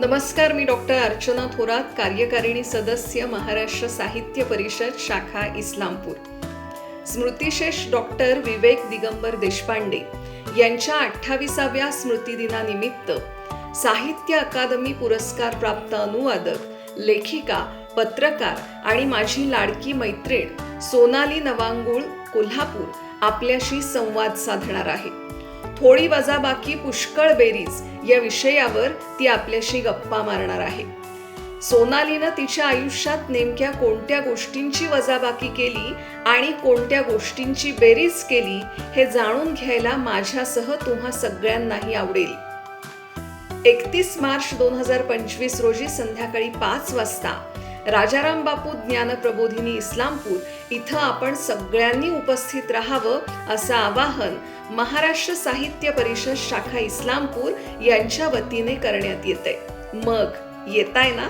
नमस्कार मी डॉक्टर अर्चना थोरात कार्यकारिणी सदस्य महाराष्ट्र साहित्य परिषद शाखा इस्लामपूर. स्मृतिशेष डॉक्टर विवेक दिगंबर देशपांडे यांच्या अठ्ठावीसाव्या स्मृतिदिनानिमित्त साहित्य अकादमी पुरस्कार प्राप्त अनुवादक लेखिका पत्रकार आणि माझी लाडकी मैत्रीण सोनाली नवांगुळ कोल्हापूर आपल्याशी संवाद साधणार आहे. थोडी वजाबाकी पुष्कळ बेरीज या विषयावर ती आपल्याशी गप्पा मारणार आहे. सोनालीनं तिच्या आयुष्यात नेमक्या कोणत्या गोष्टींची वजाबाकी केली आणि कोणत्या गोष्टींची बेरीज केली हे जाणून घ्यायला माझ्यासह तुम्हा सगळ्यांनाही आवडेल. एकतीस मार्च दोन हजार पंचवीस रोजी संध्याकाळी पाच वाजता राजाराम बापू ज्ञानप्रबोधिनी इस्लामपूर इथं आपण सगळ्यांनी उपस्थित राहावं असं आवाहन महाराष्ट्र साहित्य परिषद शाखा इस्लामपूर यांच्या वतीने करण्यात येते मग येताय ना?